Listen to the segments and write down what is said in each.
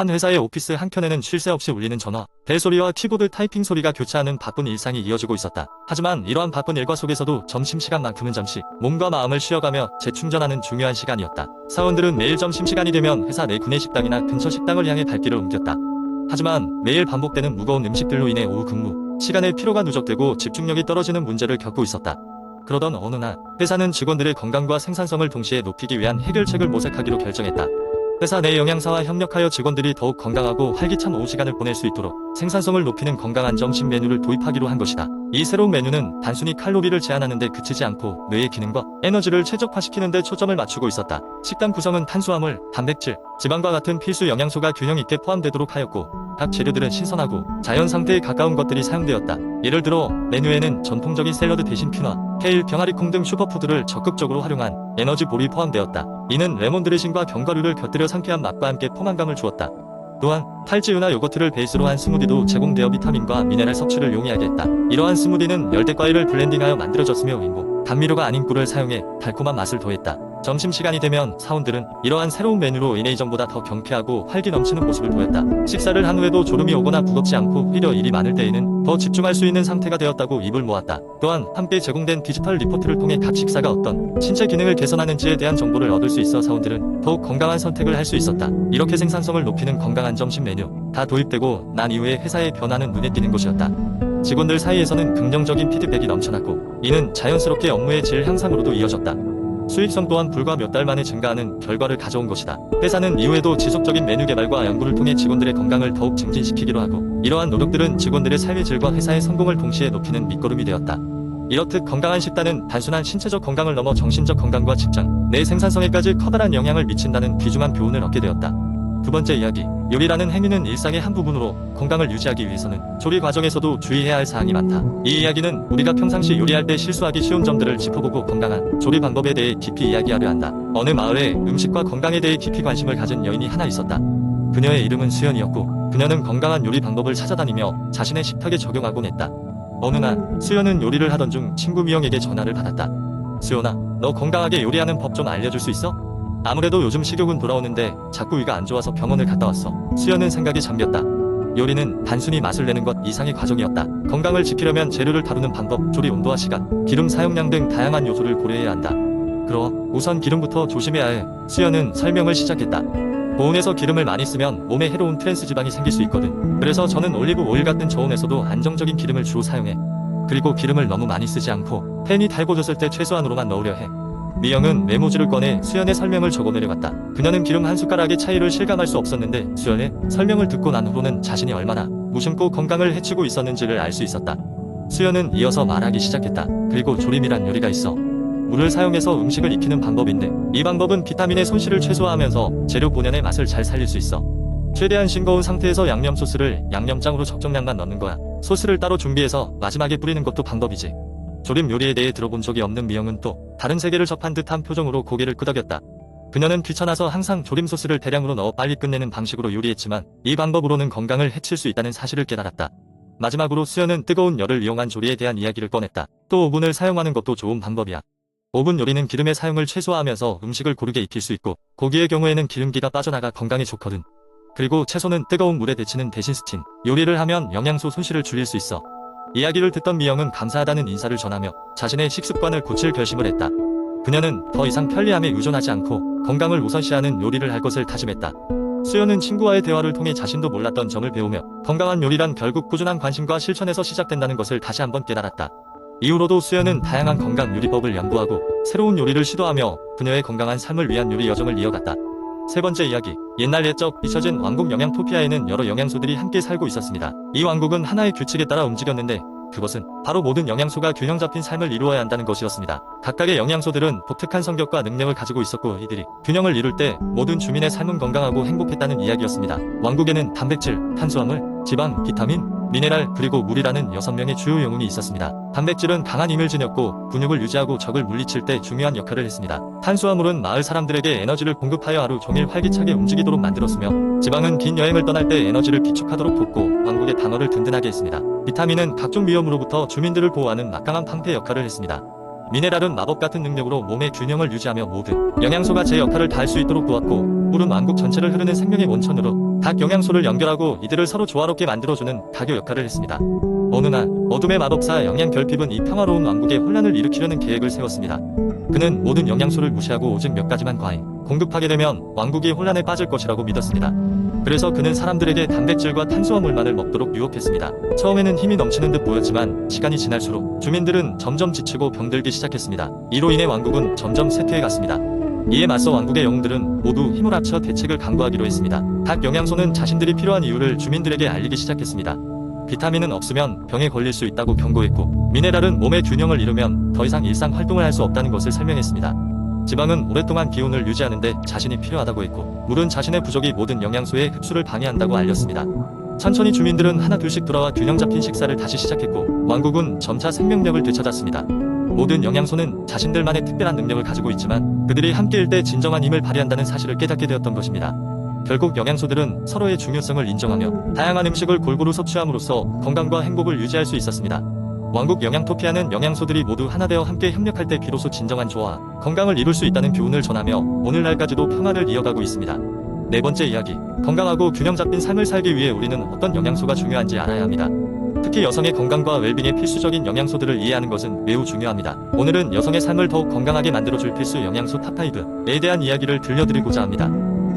한 회사의 오피스 한켠에는 쉴 새 없이 울리는 전화, 벨소리와 키보드 타이핑 소리가 교차하는 바쁜 일상이 이어지고 있었다. 하지만 이러한 바쁜 일과 속에서도 점심시간만큼은 잠시 몸과 마음을 쉬어가며 재충전하는 중요한 시간이었다. 사원들은 매일 점심시간이 되면 회사 내 구내식당이나 근처 식당을 향해 발길을 옮겼다. 하지만 매일 반복되는 무거운 음식들로 인해 오후 근무 시간에 피로가 누적되고 집중력이 떨어지는 문제를 겪고 있었다. 그러던 어느 날 회사는 직원들의 건강과 생산성을 동시에 높이기 위한 해결책을 모색하기로 결정했다. 회사 내 영양사와 협력하여 직원들이 더욱 건강하고 활기찬 오후 시간을 보낼 수 있도록 생산성을 높이는 건강한 점심 메뉴를 도입하기로 한 것이다. 이 새로운 메뉴는 단순히 칼로리를 제한하는 데 그치지 않고 뇌의 기능과 에너지를 최적화시키는 데 초점을 맞추고 있었다. 식단 구성은 탄수화물, 단백질, 지방과 같은 필수 영양소가 균형 있게 포함되도록 하였고 각 재료들은 신선하고 자연 상태에 가까운 것들이 사용되었다. 예를 들어 메뉴에는 전통적인 샐러드 대신 핀화, 케일, 병아리콩 등 슈퍼푸드를 적극적으로 활용한 에너지 볼이 포함되었다. 이는 레몬 드레싱과 견과류를 곁들여 상쾌한 맛과 함께 포만감을 주었다. 또한 탈지우나 요거트를 베이스로 한 스무디도 제공되어 비타민과 미네랄 섭취를 용이하게 했다. 이러한 스무디는 열대 과일을 블렌딩하여 만들어졌으며 인공 감미료가 아닌 꿀을 사용해 달콤한 맛을 더했다. 점심시간이 되면 사원들은 이러한 새로운 메뉴로 인해 이전보다 더 경쾌하고 활기 넘치는 모습을 보였다. 식사를 한 후에도 졸음이 오거나 무겁지 않고 오히려 일이 많을 때에는 더 집중할 수 있는 상태가 되었다고 입을 모았다. 또한 함께 제공된 디지털 리포트를 통해 각 식사가 어떤 신체 기능을 개선하는지에 대한 정보를 얻을 수 있어 사원들은 더욱 건강한 선택을 할 수 있었다. 이렇게 생산성을 높이는 건강한 점심 메뉴 다 도입되고 난 이후에 회사의 변화는 눈에 띄는 것이었다. 직원들 사이에서는 긍정적인 피드백이 넘쳐났고 이는 자연스럽게 업무의 질 향상으로도 이어졌다. 수익성 또한 불과 몇 달 만에 증가하는 결과를 가져온 것이다. 회사는 이후에도 지속적인 메뉴 개발과 연구를 통해 직원들의 건강을 더욱 증진시키기로 하고 이러한 노력들은 직원들의 삶의 질과 회사의 성공을 동시에 높이는 밑거름이 되었다. 이렇듯 건강한 식단은 단순한 신체적 건강을 넘어 정신적 건강과 직장, 내 생산성에까지 커다란 영향을 미친다는 귀중한 교훈을 얻게 되었다. 두 번째 이야기. 요리라는 행위는 일상의 한 부분으로 건강을 유지하기 위해서는 조리 과정에서도 주의해야 할 사항이 많다. 이 이야기는 우리가 평상시 요리할 때 실수하기 쉬운 점들을 짚어보고 건강한 조리 방법에 대해 깊이 이야기하려 한다. 어느 마을에 음식과 건강에 대해 깊이 관심을 가진 여인이 하나 있었다. 그녀의 이름은 수연이었고 그녀는 건강한 요리 방법을 찾아다니며 자신의 식탁에 적용하곤 했다. 어느 날 수연은 요리를 하던 중 친구 미영에게 전화를 받았다. 수연아, 너 건강하게 요리하는 법 좀 알려줄 수 있어? 아무래도 요즘 식욕은 돌아오는데 자꾸 위가 안 좋아서 병원을 갔다 왔어. 수연은 생각에 잠겼다. 요리는 단순히 맛을 내는 것 이상의 과정이었다. 건강을 지키려면 재료를 다루는 방법, 조리 온도와 시간, 기름 사용량 등 다양한 요소를 고려해야 한다. 그럼 우선 기름부터 조심해야 해. 수연은 설명을 시작했다. 보온에서 기름을 많이 쓰면 몸에 해로운 트랜스 지방이 생길 수 있거든. 그래서 저는 올리브 오일 같은 저온에서도 안정적인 기름을 주로 사용해. 그리고 기름을 너무 많이 쓰지 않고 팬이 달궈졌을 때 최소한으로만 넣으려 해. 미영은 메모지를 꺼내 수연의 설명을 적어 내려갔다. 그녀는 기름 한 숟가락의 차이를 실감할 수 없었는데 수연의 설명을 듣고 난 후로는 자신이 얼마나 무심코 건강을 해치고 있었는지를 알 수 있었다. 수연은 이어서 말하기 시작했다. 그리고 조림이란 요리가 있어. 물을 사용해서 음식을 익히는 방법인데 이 방법은 비타민의 손실을 최소화하면서 재료 본연의 맛을 잘 살릴 수 있어. 최대한 싱거운 상태에서 양념 소스를 양념장으로 적정량만 넣는 거야. 소스를 따로 준비해서 마지막에 뿌리는 것도 방법이지. 조림 요리에 대해 들어본 적이 없는 미영은 또 다른 세계를 접한 듯한 표정으로 고개를 끄덕였다. 그녀는 귀찮아서 항상 조림 소스를 대량으로 넣어 빨리 끝내는 방식으로 요리했지만 이 방법으로는 건강을 해칠 수 있다는 사실을 깨달았다. 마지막으로 수연은 뜨거운 열을 이용한 조리에 대한 이야기를 꺼냈다. 또 오븐을 사용하는 것도 좋은 방법이야. 오븐 요리는 기름의 사용을 최소화하면서 음식을 고르게 익힐 수 있고 고기의 경우에는 기름기가 빠져나가 건강에 좋거든. 그리고 채소는 뜨거운 물에 데치는 대신 스팀. 요리를 하면 영양소 손실을 줄일 수 있어. 이야기를 듣던 미영은 감사하다는 인사를 전하며 자신의 식습관을 고칠 결심을 했다. 그녀는 더 이상 편리함에 의존하지 않고 건강을 우선시하는 요리를 할 것을 다짐했다. 수연은 친구와의 대화를 통해 자신도 몰랐던 점을 배우며 건강한 요리란 결국 꾸준한 관심과 실천에서 시작된다는 것을 다시 한번 깨달았다. 이후로도 수연은 다양한 건강 요리법을 연구하고 새로운 요리를 시도하며 그녀의 건강한 삶을 위한 요리 여정을 이어갔다. 세 번째 이야기. 옛날 옛적 잊혀진 왕국 영양 토피아에는 여러 영양소들이 함께 살고 있었습니다. 이 왕국은 하나의 규칙에 따라 움직였는데 그것은 바로 모든 영양소가 균형 잡힌 삶을 이루어야 한다는 것이었습니다. 각각의 영양소들은 독특한 성격과 능력을 가지고 있었고 이들이 균형을 이룰 때 모든 주민의 삶은 건강하고 행복했다는 이야기였습니다. 왕국에는 단백질, 탄수화물, 지방, 비타민, 미네랄 그리고 물이라는 6명의 주요 영웅이 있었습니다. 단백질은 강한 힘을 지녔고 근육을 유지하고 적을 물리칠 때 중요한 역할을 했습니다. 탄수화물은 마을 사람들에게 에너지를 공급하여 하루 종일 활기차게 움직이도록 만들었으며 지방은 긴 여행을 떠날 때 에너지를 비축하도록 돕고 왕국의 방어를 든든하게 했습니다. 비타민은 각종 위험으로부터 주민들을 보호하는 막강한 방패 역할을 했습니다. 미네랄은 마법 같은 능력으로 몸의 균형을 유지하며 모든 영양소가 제 역할을 다할 수 있도록 도왔고 물은 왕국 전체를 흐르는 생명의 원천으로 각 영양소를 연결하고 이들을 서로 조화롭게 만들어주는 가교 역할을 했습니다. 어느 날 어둠의 마법사 영양 결핍은 이 평화로운 왕국에 혼란을 일으키려는 계획을 세웠습니다. 그는 모든 영양소를 무시하고 오직 몇 가지만 과잉 공급하게 되면 왕국이 혼란에 빠질 것이라고 믿었습니다. 그래서 그는 사람들에게 단백질과 탄수화물만을 먹도록 유혹했습니다. 처음에는 힘이 넘치는 듯 보였지만 시간이 지날수록 주민들은 점점 지치고 병들기 시작했습니다. 이로 인해 왕국은 점점 쇠퇴해 갔습니다. 이에 맞서 왕국의 영웅들은 모두 힘을 합쳐 대책을 강구하기로 했습니다. 각 영양소는 자신들이 필요한 이유를 주민들에게 알리기 시작했습니다. 비타민은 없으면 병에 걸릴 수 있다고 경고했고 미네랄은 몸의 균형을 잃으면 더 이상 일상 활동을 할 수 없다는 것을 설명했습니다. 지방은 오랫동안 기운을 유지하는데 자신이 필요하다고 했고 물은 자신의 부족이 모든 영양소의 흡수를 방해한다고 알렸습니다. 천천히 주민들은 하나 둘씩 돌아와 균형 잡힌 식사를 다시 시작했고 왕국은 점차 생명력을 되찾았습니다. 모든 영양소는 자신들만의 특별한 능력을 가지고 있지만 그들이 함께일 때 진정한 힘을 발휘한다는 사실을 깨닫게 되었던 것입니다. 결국 영양소들은 서로의 중요성을 인정하며 다양한 음식을 골고루 섭취함으로써 건강과 행복을 유지할 수 있었습니다. 왕국 영양토피아는 영양소들이 모두 하나 되어 함께 협력할 때 비로소 진정한 조화, 건강을 이룰 수 있다는 교훈을 전하며 오늘날까지도 평화를 이어가고 있습니다. 네 번째 이야기. 건강하고 균형 잡힌 삶을 살기 위해 우리는 어떤 영양소가 중요한지 알아야 합니다. 특히 여성의 건강과 웰빙에 필수적인 영양소들을 이해하는 것은 매우 중요합니다. 오늘은 여성의 삶을 더욱 건강하게 만들어줄 필수 영양소 탑5에 대한 이야기를 들려드리고자 합니다.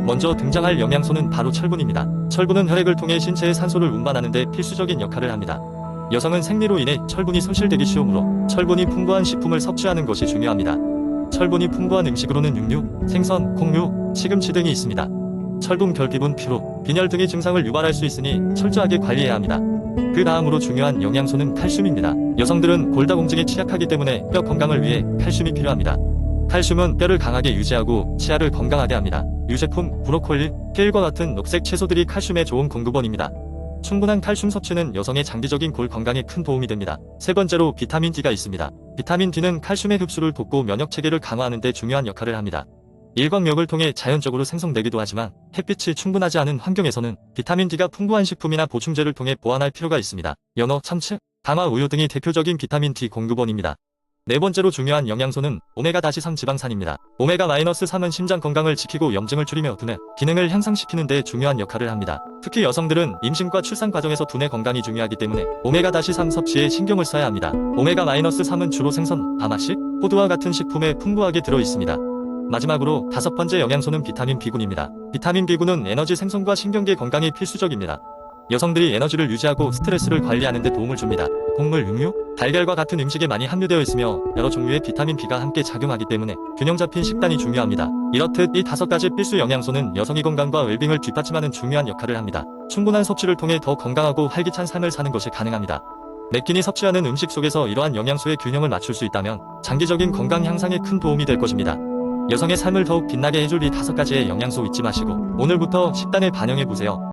먼저 등장할 영양소는 바로 철분입니다. 철분은 혈액을 통해 신체의 산소를 운반하는 데 필수적인 역할을 합니다. 여성은 생리로 인해 철분이 손실되기 쉬우므로 철분이 풍부한 식품을 섭취하는 것이 중요합니다. 철분이 풍부한 음식으로는 육류, 생선, 콩류, 시금치 등이 있습니다. 철분 결핍은 피로, 빈혈 등의 증상을 유발할 수 있으니 철저하게 관리해야 합니다. 그 다음으로 중요한 영양소는 칼슘입니다. 여성들은 골다공증에 취약하기 때문에 뼈 건강을 위해 칼슘이 필요합니다. 칼슘은 뼈를 강하게 유지하고 치아를 건강하게 합니다. 유제품, 브로콜리, 케일과 같은 녹색 채소들이 칼슘의 좋은 공급원입니다. 충분한 칼슘 섭취는 여성의 장기적인 골 건강에 큰 도움이 됩니다. 세 번째로 비타민 D가 있습니다. 비타민 D는 칼슘의 흡수를 돕고 면역 체계를 강화하는 데 중요한 역할을 합니다. 일광욕을 통해 자연적으로 생성되기도 하지만 햇빛이 충분하지 않은 환경에서는 비타민 D가 풍부한 식품이나 보충제를 통해 보완할 필요가 있습니다. 연어, 참치, 강화 우유 등이 대표적인 비타민 D 공급원입니다. 네 번째로 중요한 영양소는 오메가-3 지방산입니다. 오메가-3은 심장 건강을 지키고 염증을 줄이며 두뇌 기능을 향상시키는 데 중요한 역할을 합니다. 특히 여성들은 임신과 출산 과정에서 두뇌 건강이 중요하기 때문에 오메가-3 섭취에 신경을 써야 합니다. 오메가-3은 주로 생선, 아마씨, 호두와 같은 식품에 풍부하게 들어 있습니다. 마지막으로 다섯 번째 영양소는 비타민 B군입니다. 비타민 B군은 에너지 생성과 신경계 건강에 필수적입니다. 여성들이 에너지를 유지하고 스트레스를 관리하는 데 도움을 줍니다. 곡물, 육류, 달걀과 같은 음식에 많이 함유되어 있으며 여러 종류의 비타민 B가 함께 작용하기 때문에 균형 잡힌 식단이 중요합니다. 이렇듯 이 다섯 가지 필수 영양소는 여성의 건강과 웰빙을 뒷받침하는 중요한 역할을 합니다. 충분한 섭취를 통해 더 건강하고 활기찬 삶을 사는 것이 가능합니다. 매끼니 섭취하는 음식 속에서 이러한 영양소의 균형을 맞출 수 있다면 장기적인 건강 향상에 큰 도움이 될 것입니다. 여성의 삶을 더욱 빛나게 해줄 이 다섯 가지의 영양소 잊지 마시고 오늘부터 식단에 반영해 보세요.